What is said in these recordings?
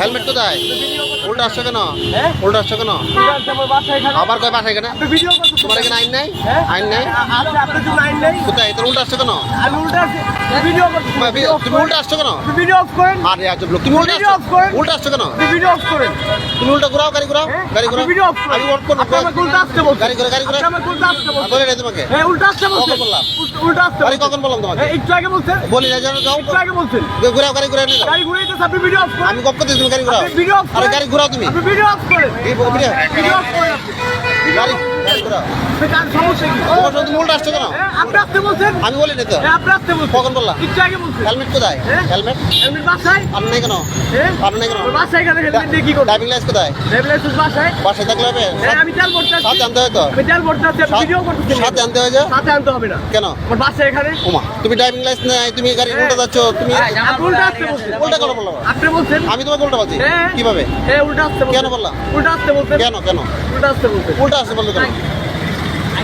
Helmet কোথায় উল্টা আসছো কেন হ্যাঁ? উল্টা আসছো কেন। আবার কয় এখানে ভিডিও করতেছেন। তোমার এখানে আইন নাই হ্যাঁ? আইন নাই আচ্ছা? কোথায় তোর উল্টা আসছো কেন। ভিডিও। তুমি। উল্টা আসছো কেন ভিডিও অফ করেন। আরে আজব লোক তুমি উল্টা আসছো। উল্টা আসছো কেন ভিডিও অফ করেন। তুমি উল্টা ঘুরাও গাড়ি ঘুরাও হ্যাঁ? গাড়ি ঘুরাও ভিডিও অফ করেন। আমি ওয়ার্ক করব আমাকে উল্টা আসতে বলছেন। গাড়ি ঘুরে গাড়ি ঘুরে আপনি আমাকে উল্টা আসতে বলছেন। বলে নাই তোমাকে হ্যাঁ, উল্টা আসতে বলছেন। কখন বললাম? উল্টা- আসতে গাড়ি কখন বললাম তোমাকে হ্যাঁ, একটু আগে বলছেন। বলি না জানো যাও একটু আগে বলছেন। ঘুরাও গাড়ি ঘুরে নিয়ে গাড়ি ঘুরিয়ে দিতেছে, আপনি ভিডিও অফ করেন। আমি গপ করতেছি তুমি গাড়ি ঘুরাও ভিডিও অফ আরে গাড়ি ঘুরাও তুমি আপনি ভিডিও অফ করেন। ভিডিও ভিডিও অফ করেন গাড়ি আসতে। আমি আসতে এখানে তুমি তুমি গাড়ি উল্টা যাচ্ছ তুমি আসতে তোমাকে উল্টা বলছি। কীভাবে আসতে। কেন বললাম? আসতে। কেন কেন উল্টা আসতে। উল্টা আসছে বলল কেন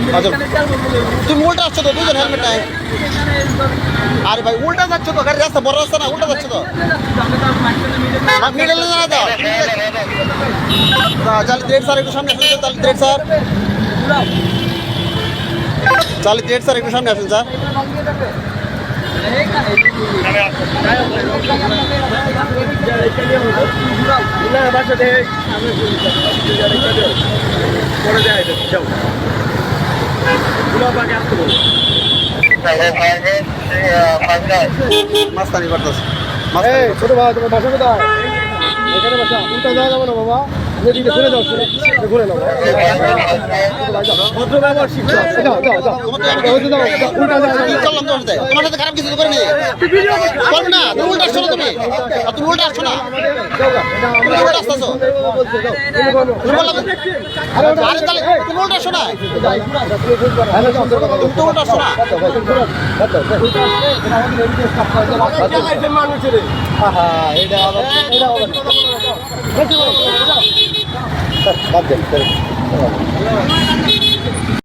আচ্ছা তুমি উল্টা আসছো তো দুজন হেলমেট আরে ভাই, উল্টা যাচ্ছ তো গাড়ি রাস্তা বড় রাস্তা না, উল্টা যাচ্ছ তো। মিডল না দাও চালি দেড় স্যার একটু সামনে আসুন চালি দেড় স্যার চালি দেড় স্যার একটু সামনে আসুন স্যার পরে যায় যাও। গুলাব আগে আসতে বলো। মাস্তানি করতেছে ছোট ভাই তোমার বাসা কোথায় এখানে বাসা সাথে খারাপ কিছু করতে করবে না উল্টা তুমি উল্টা আসছো না তুমি উল্টা বললাম আরে তাহলে তুমি উল্টা আসছো না তুমি তো উল্টা আসছো না বাদ দেন